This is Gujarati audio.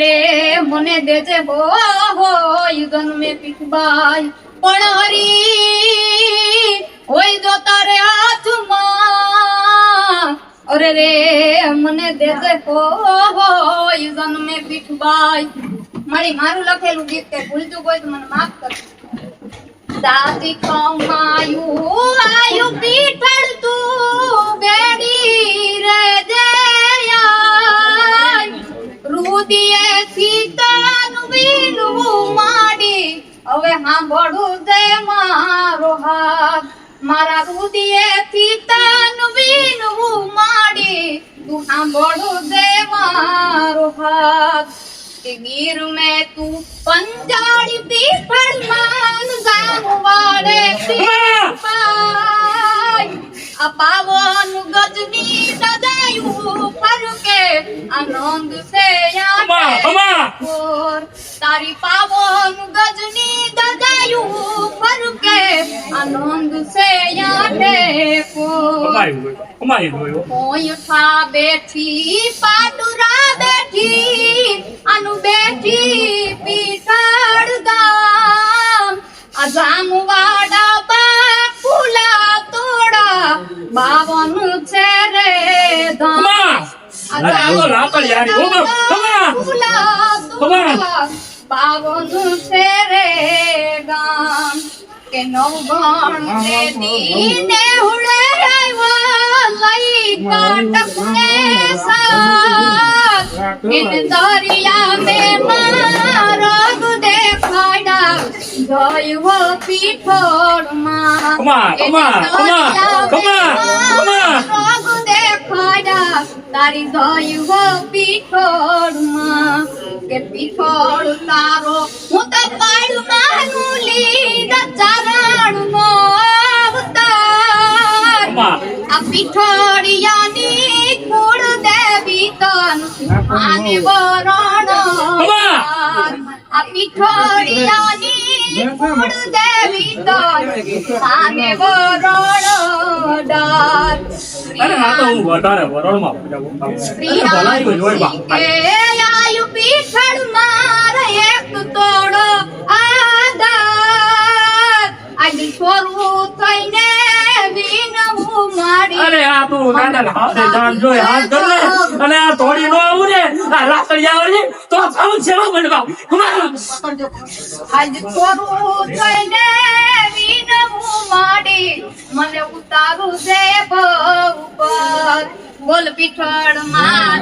રે, મને દેજે બો યુગન મે પીઠબાઈ પણ હરી હોય જો તારે હાથમાં. અરે રે, મને દેજે બો યુગન મે પીઠબાઈ. મારી મારું લખેલું ગીત કે ભૂલતું કોઈ તો મને માફ કરજો. દાદી કમાયું, આયુ પીઠળ હવે સાંભળું દે મારો હાથ. મારા રુદિયે સીતાનું વીનું માડી. તું સાંભળું દે મારો હાથ. ગીર મેં તું પંજાળી પીપળ માન ગામ વાળે પીપાય. આ પાવન ગજની સદાયું ફરકે. આનંદ સે. કોર તારી પાવન ગજની દદાયું ફરકે આનંદ સે યાઠે કોર કમાયું હોય કમાયું હોય ઓયઠા બેઠી પાટુરા બેઠી અનુ બેઠી પીઠાડ ગામ આ જામવાડા બાપુલા તોડા બાવન છે રે ધામ અમા. આ અરે বাবন সেরে গান। কেন ঘন্টে দিনে উড়ে লাই কাটকনে সাথ দরিয়া মে মারগ দেখাডা দয়ব পিঠোর মা। কমা મે મારગ દેખાડા જય પીઠોળમાં ખમા, ખમા, ખમા, ખમા, ખમા. રગ દેખાડા તારી જય પીઠોળમાં કે પીઠોળ તારો હું તો પાડું માનું લીધા ચરણનો અવતાર અમા. આ પીઠોળિયાની કુળ દેવી તન આને વરણ અમા. આ પીઠોળિયાની કુળ દેવી તન આને વરણ ડાર અરે આ તો હું વધારે વરણમાં ભલાઈ હોય હોય બાપ. આયુ પીઠળ માર એક તોડો આધાર. આજ છોરવું થઈને અરે આ તું નાના હાથે જાણ જોઈ હાથ કર ને અને આ થોડી નો આવું ને આ આવે તો સાવ છે બનવા. આજ છોરવું થઈને વિનવું માડી મને ઉતારું દે ભવ બોલ પીઠળ માર